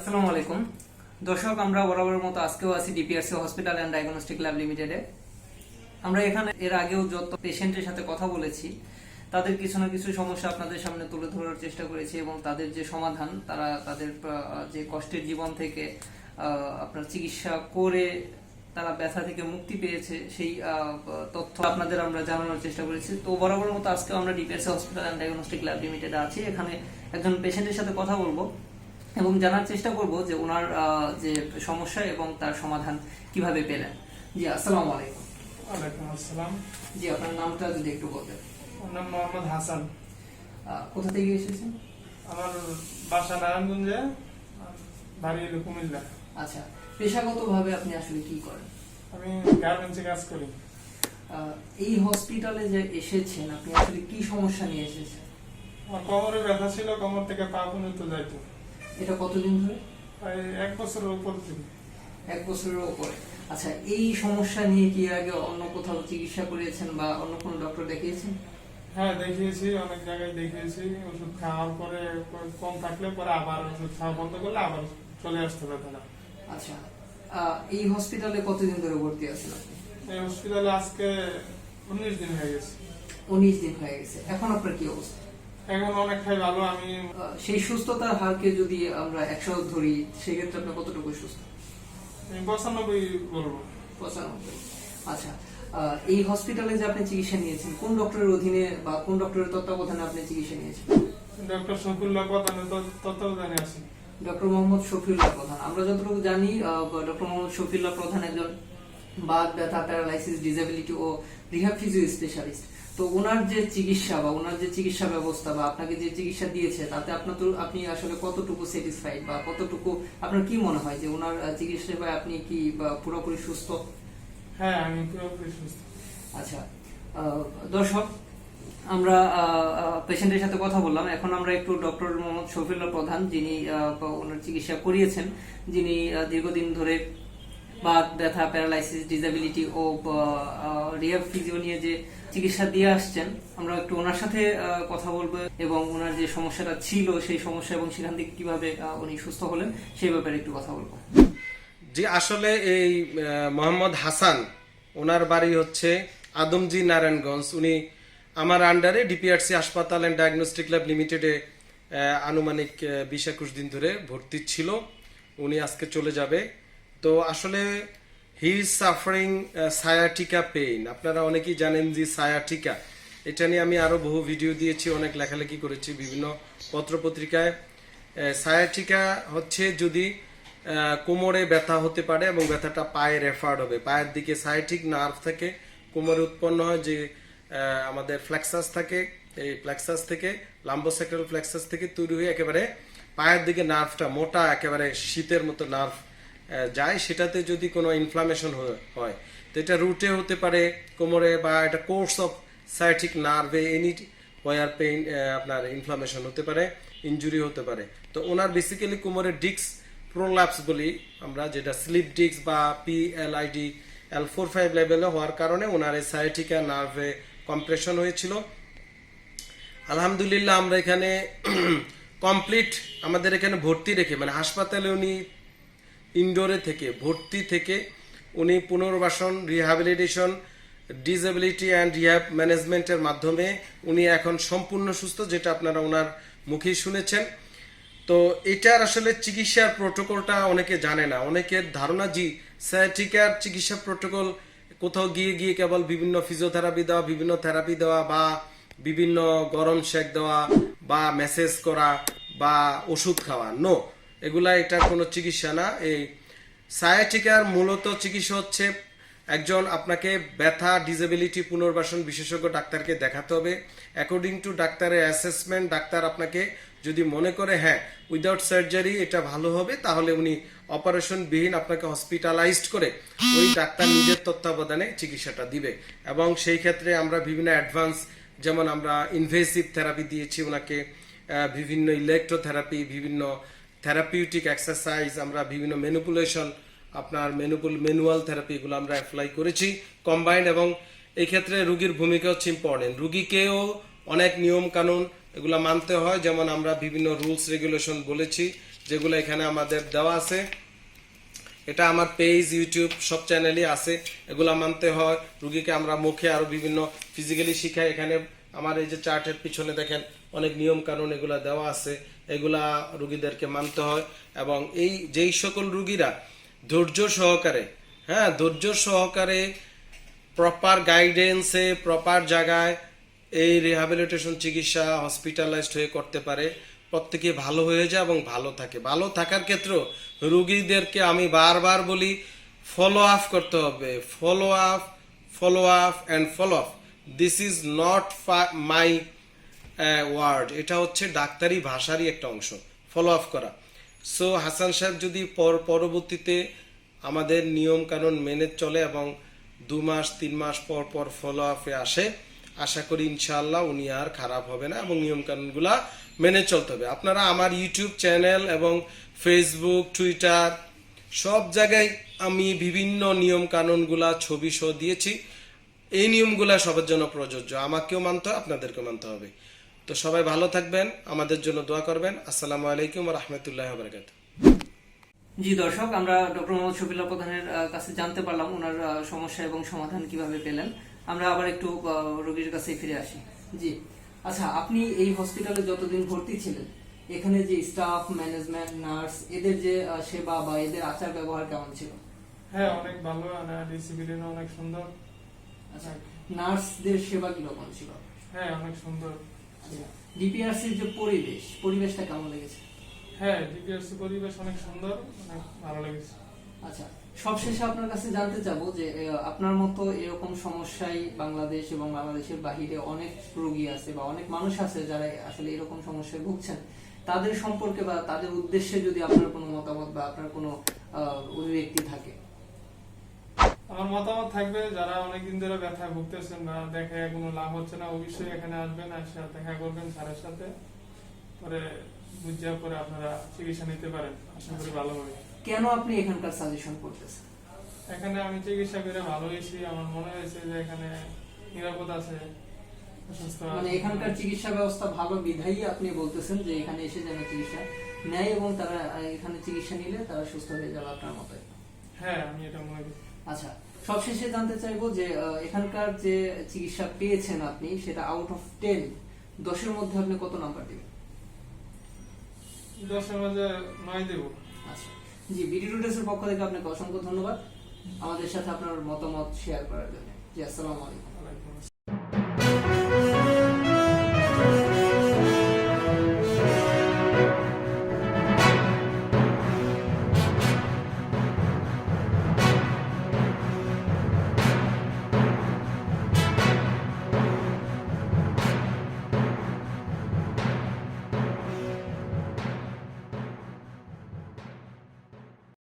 আসসালামু আলাইকুম। দর্শক, আমরা বরাবরের মতো আজকেও আছি DPRC hospital and diagnostic lab লিমিটেডে। আমরা এখানে এর আগেও যত পেশেন্টের সাথে কথা বলেছি, তাদের কিছু না কিছু সমস্যা আপনাদের সামনে তুলে ধরার চেষ্টা করেছি এবং তাদের যে সমাধান, তারা তাদের যে কষ্টের জীবন থেকে আপনার চিকিৎসা করে তারা ব্যথা থেকে মুক্তি পেয়েছে, সেই তথ্য আপনাদের আমরা জানানোর চেষ্টা করেছি। তো বরাবর মতো আজকে আমরা DPSC hospital and diagnostic lab লিমিটেডে আছি। এখানে একজন পেশেন্টের সাথে কথা বলব। এবং জানার চেষ্টা করব যে ওনার যে সমস্যা এবং তার সমাধান কীভাবে পেলেন। জি আসসালামু আলাইকুম। ওয়ালাইকুম আসসালাম। জি আপনার নামটা যদি একটু বলতেন। আমার নাম মোহাম্মদ হাসান। কোথা থেকে এসেছেন? আমার বাসা নারায়ণগঞ্জে বাড়ি হলো কুমিল্লা। আচ্ছা পেশাগতভাবে আপনি আসলে কি করেন? আমি গার্মেন্টসে কাজ করি। এই হসপিটালে যে এসেছেন আপনি আসলে কি সমস্যা নিয়ে এসেছেন? আমার কোমরে ব্যথা ছিল কোমর থেকে পা পর্যন্ত যাইতো। এটা কতদিন ধরে? এক বছরের উপর থেকে এক বছরের উপরে। আচ্ছা এই সমস্যা নিয়ে কি আগে অন্য কোথাও চিকিৎসা করিয়েছেন বা অন্য কোনো ডক্টর দেখিয়েছেন? হ্যাঁ দেখিয়েছি অনেক জায়গায় দেখিয়েছি। ওষুধ খাওয়ার পরে কম থাকলে পরে আবার ওষুধ খাওয়া বন্ধ করলে আবার চলে আসতে ব্যথাটা আচ্ছা এই হসপিটালে কতদিন ধরে ভর্তি আছেন এই হসপিটালে আজকে উনিশ দিন হয়ে গেছে। উনিশ দিন হয়ে গেছে। এখন আপনার কি অবস্থা? এখন অনেকটাই ভালো আমি সেই সুস্থতার হারকে যদি আমরা একশো ধরি সেক্ষেত্রে আপনি কতটুকু সুস্থ পঁচানব্বই বলব। পঁচানব্বই। আচ্ছা এই হসপিটালে যে আপনি চিকিৎসা নিয়েছেন কোন ডক্টরের অধীনে বা কোন ডক্টরের তত্ত্বাবধানে আপনি চিকিৎসা নিয়েছেন? ডক্টর শফিউল্লাহ প্রধানের তত্ত্বাবধানে আছি। ডক্টর মোহাম্মদ শফিউল্লাহ প্রধান। আমরা যতটুকু জানি ডক্টর মোহাম্মদ শফিউল্লাহ প্রধান একজন বাদ ব্যথা প্যারালাইসিস ডিসেবিলিটি ও রিহাব ফিজিও স্পেশালিস্ট তো ওনার যে চিকিৎসা বা ওনার যে চিকিৎসা ব্যবস্থা বা আপনাকে যে চিকিৎসা দিয়েছে তাতে আপনার তো আপনি আসলে কতটুকু স্যাটিসফাইড বা কতটুকু আপনার কি মনে হয় যে ওনার চিকিৎসা সেবায় আপনি কি বা পুরোপুরি সুস্থ? হ্যাঁ আমি পুরোপুরি সুস্থ। আচ্ছা দর্শক আমরা পেশেন্টের সাথে কথা বললাম। এখন আমরা একটু ডক্টর মোহাম্মদ শফিউল্লাহ প্রধান যিনি ওনার চিকিৎসা করিয়েছেন। যিনি দীর্ঘদিন ধরে বাত ব্যথা, প্যারালাইসিস, ডিসেবিলিটি ও রিহাব ফিজিও নিয়ে যে চিকিৎসা দিয়ে আসছেন, আমরা একটু ওনার সাথে কথা বলব এবং ওনার যে সমস্যাটা ছিল, সেই সমস্যা এবং সেখান থেকে কীভাবে উনি সুস্থ হলেন, সেই ব্যাপারে একটু কথা বলব। জি, আসলে এই মোহাম্মদ হাসান, ওনার বাড়ি হচ্ছে আদমজি নারায়ণগঞ্জ। উনি আমার আন্ডারে ডিপিআরসি হাসপাতাল অ্যান্ড ডায়াগনস্টিক ল্যাব লিমিটেডে আনুমানিক বিশ একুশ দিন ধরে ভর্তি ছিল। উনি আজকে চলে যাবে। তো আসলে he is suffering sciatica pain আপনারা অনেকেই জানেন যে সায়াটিকা এটা নিয়ে আমি আরও বহু ভিডিও দিয়েছি, অনেক লেখালেখি করেছি বিভিন্ন পত্রপত্রিকায়। সায়াটিকা হচ্ছে যদি কোমরে ব্যথা হতে পারে এবং ব্যথাটা পায়ে রেফার্ড হবে। পায়ের দিকে সায়াটিক নার্ভ থেকে কোমরে উৎপন্ন হয়, যে আমাদের ফ্লেক্সাস থাকে, এই ফ্লেক্সাস থেকে লাম্বোসেক্রাল ফ্লেক্সাস থেকে তৈরি হয়ে একেবারে পায়ের দিকে নার্ভটা মোটা, একেবারে শীতের মতো নার্ভ যায়, সেটাতে যদি কোনো ইনফ্লামেশন হয় তো এটা রুটে হতে পারে কোমরে বা এটা কোর্স অফ সায়াটিক নার্ভে এনি ওয়ার পেইন আপনার ইনফ্লামেশন হতে পারে ইনজুরি হতে পারে। তো ওনার বেসিক্যালি কোমরের ডিক্স প্রোল্যাপস বলি আমরা, যেটা স্লিপ ডিক্স বা পি এল ফোর ফাইভ লেভেলে হওয়ার কারণে ওনার এই সায়াটিকা নার্ভে কম্প্রেশন হয়েছিল। আলহামদুলিল্লাহ আমরা এখানে কমপ্লিট আমাদের এখানে ভর্তি রেখে মানে হাসপাতালে উনি ইনডোরে থেকে, ভর্তি থেকে উনি পুনর্বাসন রিহ্যাবিলিটেশন ডিসেবিলিটি অ্যান্ড রিহ্যাব ম্যানেজমেন্টের মাধ্যমে উনি এখন সম্পূর্ণ সুস্থ, যেটা আপনারা ওনার মুখেই শুনেছেন। তো এটার আসলে চিকিৎসার প্রোটোকলটা অনেকে জানে না। অনেকের ধারণা, জি, সায়াটিকার চিকিৎসা প্রোটোকল, কোথাও গিয়ে গিয়ে কেবল বিভিন্ন ফিজিওথেরাপি দেওয়া, বিভিন্ন থেরাপি দেওয়া বা বিভিন্ন গরম শেক দেওয়া বা মেসেজ করা বা ওষুধ খাওয়া। নো এগুলা এটা কোনো চিকিৎসা না। এই সায়াটিকার মূলত চিকিৎসা হচ্ছে একজন আপনাকে ব্যথা ডিসেবিলিটি পুনর্বাসন বিশেষজ্ঞ ডাক্তারকে দেখাতে হবে। অ্যাকর্ডিং টু ডাক্তারের অ্যাসেসমেন্ট ডাক্তার আপনাকে যদি মনে করে হ্যাঁ উইদাউট সার্জারি এটা ভালো হবে, তাহলে উনি অপারেশন বিহীন আপনাকে হসপিটালাইজড করে ওই ডাক্তার নিজের তত্ত্বাবধানে চিকিৎসাটা দিবে। এবং সেই ক্ষেত্রে আমরা বিভিন্ন অ্যাডভান্স যেমন আমরা ইনভেসিভ থেরাপি দিয়েছি ওনাকে বিভিন্ন ইলেকট্রোথেরাপি বিভিন্ন থেরাপিউটিক এক্সারসাইজ আমরা বিভিন্ন ম্যানিপুলেশন আপনার ম্যানুপুল ম্যানুয়াল থেরাপি এগুলো আমরা অ্যাপ্লাই করেছি। কম্বাইন্ড এবং এই ক্ষেত্রে রুগীর ভূমিকা হচ্ছে ইম্পর্টেন্ট রুগীকেও অনেক নিয়ম কানুন এগুলো মানতে হয়, যেমন আমরা বিভিন্ন রুলস রেগুলেশন বলেছি, যেগুলো এখানে আমাদের দেওয়া আছে। এটা আমার পেজ ইউটিউব সব চ্যানেলই আছে, এগুলা মানতে হয়। রুগীকে আমরা মুখে আরও বিভিন্ন ফিজিক্যালি শিখাই। এখানে আমার এই যে চার্টের পিছনে দেখেন অনেক নিয়ম কানুন এগুলা দেওয়া আছে, এগুলা রুগীদেরকে মানতে হয় এবং এই যেই সকল রুগীরা ধৈর্য সহকারে হ্যাঁ ধৈর্য সহকারে প্রপার গাইডেন্সে প্রপার জায়গায় এই রিহ্যাবিলিটেশন চিকিৎসা হসপিটালাইজড হয়ে করতে পারে, প্রত্যেকে ভালো হয়ে যায় এবং ভালো থাকে। ভালো থাকার ক্ষেত্রে রুগীদেরকে আমি বারবার বলি ফলো আপ করতে হবে। Follow up follow up and follow up this is not my word এটা হচ্ছে ডাক্তারি ভাষারই একটা অংশ। ফলো আপ করা। সো হাসান সাহেব যদি পর পরবর্তীতে আমাদের নিয়ম কানুন মেনে চলে এবং দু মাস, তিন মাস পর পর ফলো আপে আসে, আশা করি ইনশাআল্লাহ উনি আর খারাপ হবে না এবং নিয়ম কানুনগুলা মেনে চলতে হবে। আপনারা আমার ইউটিউব চ্যানেল এবং ফেসবুক টুইটার সব জায়গায় আমি বিভিন্ন নিয়ম কানুনগুলা ছবি সহ দিয়েছি। এই নিয়মগুলা সবার জন্য প্রযোজ্য। আমাকেও মানতে হবে আপনাদেরকেও মানতে হবে। তো সবাই ভালো থাকবেন আমাদের জন্য দোয়া করবেন। আসসালামু আলাইকুম রহমতুল্লাহ বারকাত জি দর্শক আমরা ডক্টর মোহাম্মদ শফিল্লা প্রধানের কাছে জানতে পারলাম ওনার সমস্যা এবং সমাধান কীভাবে পেলেন। আমরা আবার একটু রোগীর কাছে ফিরে আসি। জি আচ্ছা আপনি এই হসপিটালে যতদিন ভর্তি ছিলেন এখানে যে স্টাফ ম্যানেজমেন্ট নার্স এদের যে সেবা বা এদের আচার ব্যবহার কেমন ছিল? হ্যাঁ অনেক ভালো ডিসিপ্লিন অনেক সুন্দর। আচ্ছা নার্সদের সেবা কীরকম ছিল? হ্যাঁ অনেক সুন্দর। ডিপিআরসির যে পরিবেশ পরিবেশটা কেমন লেগেছে? হ্যাঁ ডিপিআরসি পরিবেশ অনেক সুন্দর অনেক ভালো লেগেছে। আচ্ছা সবশেষে আপনার কাছে জানতে চাবো যে আপনার মতো এরকম সমস্যায় বাংলাদেশ এবং বাংলাদেশের বাহিরে অনেক রোগী আছে বা অনেক মানুষ আছে যারা আসলে এরকম সমস্যায় ভুগছেন। তাদের সম্পর্কে বা তাদের উদ্দেশ্যে যদি আপনার কোনো মতামত বা আপনার কোনো অভিব্যক্তি থাকে। আমার মতামত থাকবে যারা অনেকদিন ধরে ব্যথা ভুগতেছেন বা দেখে কোনো লাভ হচ্ছে না অবশ্যই এখানে আসবেন আসে দেখা করবেন স্যারের সাথে। পরে বুঝিয়া পরে আপনারা চিকিৎসা নিতে পারেন। আশা করি ভালো হবে। কেন আপনি এখানকার সাজেশন করতেছেন? এখানে আমি চিকিৎসা করে ভালো হয়েছি। আমার মনে হয়েছে যে এখানে নিরাপদ আছে মানে এখানকার চিকিৎসা ব্যবস্থা ভালো বিধায়ী আপনি বলতেছেন যে এখানে এসে যেন চিকিৎসা নেয় এবং তারা এখানে চিকিৎসা নিলে তারা সুস্থ হয়ে যাবে আপনার মতোই। হ্যাঁ আমি এটা মনে করি। আচ্ছা সবশেষে জানতে চাইব যে এখানকার যে চিকিৎসা পেয়েছেন আপনি সেটা আউট অফ টেন দশের মধ্যে আপনি কত নাম্বার দেবেন? দশের মধ্যে নয় দেব। আচ্ছা জি বিডি রুডেসের পক্ষ থেকে আপনাকে অসংখ্য ধন্যবাদ। আমাদের সাথে আপনার মতামত শেয়ার করার জন্য। জি আসসালামু আলাইকুম।